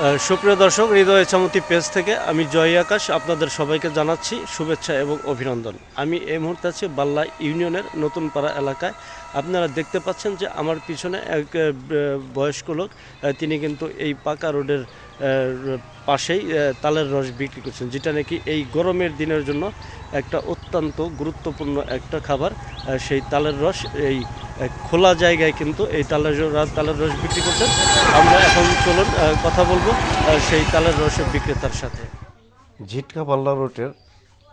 সুপ্রিয় দর্শক, হৃদয় চামতি পেজ থেকে আমি জয় আকাশ আপনাদের সবাইকে জানাচ্ছি শুভেচ্ছা এবং অভিনন্দন। আমি এই মুহূর্তে আছি বাল্লা ইউনিয়নের নতুন পাড়া এলাকায়। আপনারা দেখতে পাচ্ছেন যে আমার পিছনে এক বয়স্ক লোক তিনি কিন্তু এই পাকা রোডের পাশেই তালের রস বিক্রি করছেন, যেটা নাকি এই গরমের দিনের জন্য একটা অত্যন্ত গুরুত্বপূর্ণ একটা খাবার। সেই তালের রস এই খোলা জায়গায় কিন্তু এই তালের র- তালের রস বিক্রি করছেন। আমরা এখন চলুন কথা বলব সেই তালের রসের বিক্রেতার সাথে। ঝিটকা পাল্লা রোডের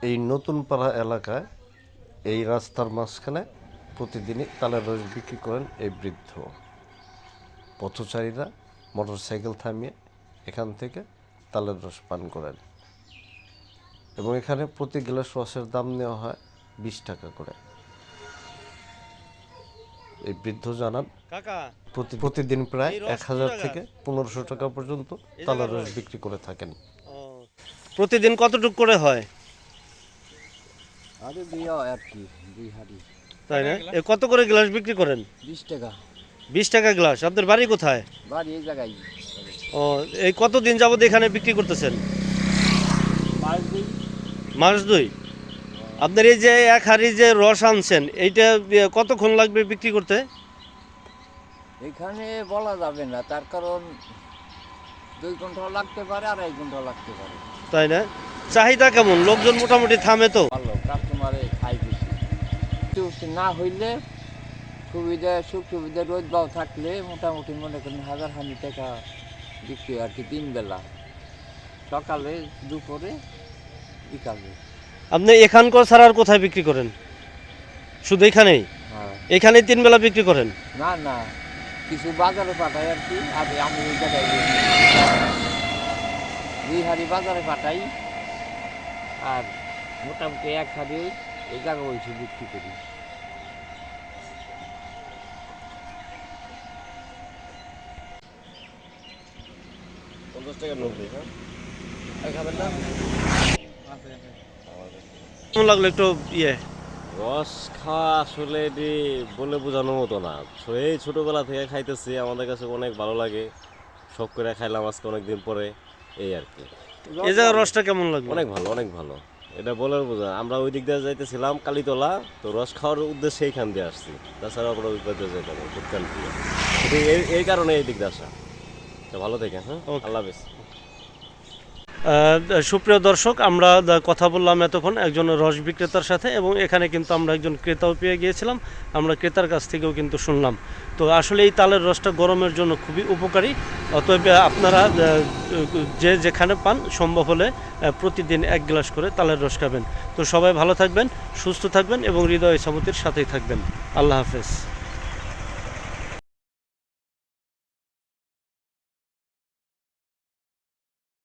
এই নতুন পাড়া এলাকায় এই রাস্তার মাঝখানে প্রতিদিনই তালের রস বিক্রি করেন এই বৃদ্ধ। পথচারীরা মোটর সাইকেল থামিয়ে এখান থেকে তালের রস পান করেন এবং এখানে প্রতি গ্লাস রসের দাম নেওয়া হয় বিশ টাকা করে। এই বৃদ্ধ জানান প্রতি- প্রতিদিন প্রায় এক হাজার থেকে পনেরোশো টাকা পর্যন্ত তালের রস? বিক্রি করে থাকেন। প্রতিদিন কতটুক করে হয়? আরে দিয়া আর কি দুই হাড়ি। তাই না? এ কত করে গ্লাস বিক্রি করেন? বিশ টাকা। বিশ টাকা গ্লাস। আপনার বাড়ি কোথায়? বাড়ি এই জায়গায়। ও এই কতদিন যাবত এখানে বিক্রি করতেছেন? পাঁচ দিন। মাস দুই? আপনার এই যে এক হাড়ি যে রস আনছেন এইটা কতক্ষণ লাগবে বিক্রি করতে? এখানে বলা যাবে না তার কারণ দুই ঘন্টাও লাগতে পারে আর এক ঘন্টাও লাগতে পারে। তাই না? চাহিদা কেমন? লোকজন মোটামুটি থামে তো। ভালো কাস্টমারে খাই বেশি। না হইলে সুবিধা সুখ সুবিধা রোদ বাও থাকলে মোটামুটি মনে করেন হাজার হানি টাকা বিক্রি আর কি তিন বেলা সকালে দুপুরে বিকালে। আপনি এখানকার ছাড়া আর কোথায় বিক্রি করেন? শুধু এখানেই? হ্যাঁ। এখানেই তিন বেলা বিক্রি করেন? না না। কিছু বাজারে পাঠাই আর কি। আর আমি ওই জায়গায়। দুই হাড়ি বাজারে পাঠাই আর মোটামুটি এক হাড়ি এই জায়গা বলছি বিক্রি করি। কেমন লাগল একটু ইয়ে? রস খাওয়া আসলে এটি বলে বোঝানোর মতো না। এই ছোটোবেলা থেকে খাইতেছি আমাদের কাছে অনেক ভালো লাগে। শখ করে খাইলাম আজকে অনেকদিন পরে এই আর কি। এই জায়গার রসটা কেমন লাগল? অনেক ভালো অনেক ভালো। এটা বলে বোঝা আমরা ওই দিক দিয়ে যাইতেছিলাম কালীতলা তো রস খাওয়ার উদ্দেশ্যে এইখান দিয়ে আসছি। তাছাড়া আমরা ওই পথে যাইতাম না, দিয়ে এই কারণে এই দিক দিয়ে আসা। তো ভালো থেকে হ্যাঁ. আল্লাহ হাফেজ। সুপ্রিয় দর্শক, আমরা কথা বললাম এতক্ষণ একজন রস বিক্রেতার সাথে এবং এখানে কিন্তু আমরা একজন ক্রেতাও পেয়ে গিয়েছিলাম। আমরা ক্রেতার কাছ থেকেও কিন্তু শুনলাম। তো আসলে এই তালের রসটা গরমের জন্য খুবই উপকারী। অতএব আপনারা যে যেখানে পান, সম্ভব হলে প্রতিদিন এক গ্লাস করে তালের রস খাবেন। তো সবাই ভালো থাকবেন, সুস্থ থাকবেন এবং হৃদয় সামতির সাথেই থাকবেন। আল্লাহ হাফেজ।